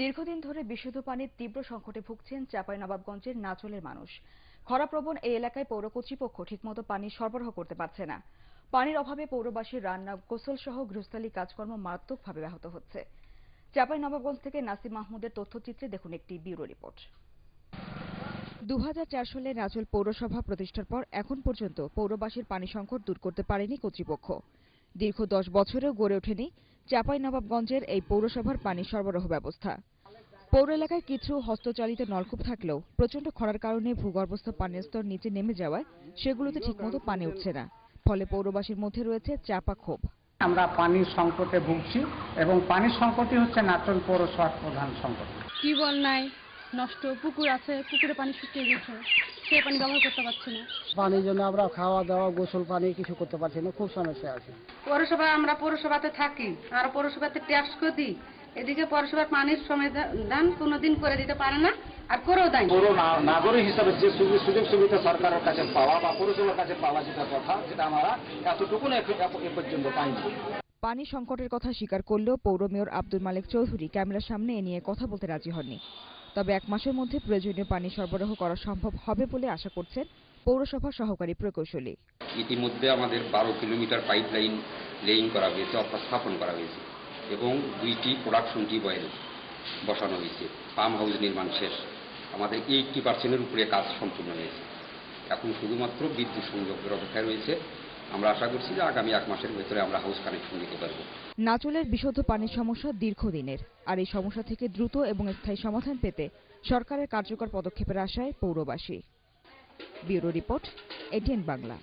দীর্ঘদিন ধরে বিশুদ্ধ পানির তীব্র সংকটে ভুগছেন চাঁপাইনবাবগঞ্জের নাচলের মানুষ। খরাপ্রবণ এই এলাকায় পৌর কর্তৃপক্ষ ঠিকমতো পানি সরবরাহ করতে পারছে না। পানির অভাবে পৌরবাসীর রান্না গোসল সহ গৃহস্থালী কাজকর্ম মারাত্মকভাবে ব্যাহত হচ্ছে। চাঁপাইনবাবগঞ্জ থেকে নাসিম মাহমুদের তথ্যচিত্রে দেখুন একটি ব্যুরো রিপোর্ট। দু সালে নাচল পৌরসভা প্রতিষ্ঠার পর এখন পর্যন্ত পৌরবাসীর পানি সংকট দূর করতে পারেনি কর্তৃপক্ষ। দীর্ঘ দশ বছরেও গড়ে ওঠেনি চাঁপাইনবাবগঞ্জের এই পৌরসভার পানি সরবরাহ ব্যবস্থা। পৌর এলাকায় কিছু হস্তচালিত নলকূপ থাকলেও প্রচণ্ড খরার কারণে ভূগর্ভস্থ পানির স্তর নিচে নেমে যাওয়ায় সেগুলোতে ঠিকমতো পানি উঠছে না। ফলে পৌরবাসীর মধ্যে রয়েছে চাপা ক্ষোভ। আমরা পানির সংকটে ভুগছি এবং পানির সংকটই হচ্ছে নাচন পৌরসভার প্রধান সংকট। টিউবওয়েল নাই? নষ্ট পুকুর আছে পুকুরে পানি শুকিয়ে গেছে সে পানি ব্যবহার করতে পারছি না। পানির জন্য আমরা খাওয়া দাওয়া গোসল পানি কিছু করতে পারছি না খুব সমস্যা আছে। পৌরসভা আমরা পৌরসভাতে থাকি আর পৌরসভাতে ট্যাক্স করে। দিই এদিকে পৌরসভার পানির সমাধান কোনোদিন করে দিতে পারে না আর করেও দেয়। নাগরিক হিসাবে যে সুযোগ সুযোগ সুবিধা সরকারের কাছে পাওয়া বা পৌরসভার কাছে পাওয়া যেটা কথা যেটা আমরা এতটুকু এ পর্যন্ত পাইনি। পানি সংকটের কথা স্বীকার করলেও পৌর মেয়র আব্দুল মালিক চৌধুরী ক্যামেরার সামনে এ নিয়ে কথা বলতে রাজি হননি। তবে এক মাসের মধ্যে প্রয়োজনীয় পানি সরবরাহ করা সম্ভব হবে বলে আশা করছেন পৌরসভার সহকারী প্রকৌশলী। ইতিমধ্যে আমাদের বারো কিলোমিটার পাইপ লাইন লেইং করা হয়েছে, অর্থাৎ স্থাপন করা হয়েছে এবং দুইটি প্রোডাকশন টিউবওয়েল বসানো হয়েছে পাম্প হাউস নির্মাণ শেষ। আমাদের এইটটি পার্সেন্টের উপরে কাজ সম্পূর্ণ হয়েছে। এখন শুধুমাত্র বিদ্যুৎ সংযোগের অপেক্ষায় রয়েছে। আমরা আশা করছি যে আগামী এক মাসের ভেতরে আমরা হাউস কানেকশন দিতে পারব। নাচলের বিশুদ্ধ পানির সমস্যা দীর্ঘদিনের। আর এই সমস্যা থেকে দ্রুত এবং স্থায়ী সমাধান পেতে সরকারের কার্যকর পদক্ষেপের আশায় পৌরবাসী। Bureau report, ATN Bangla.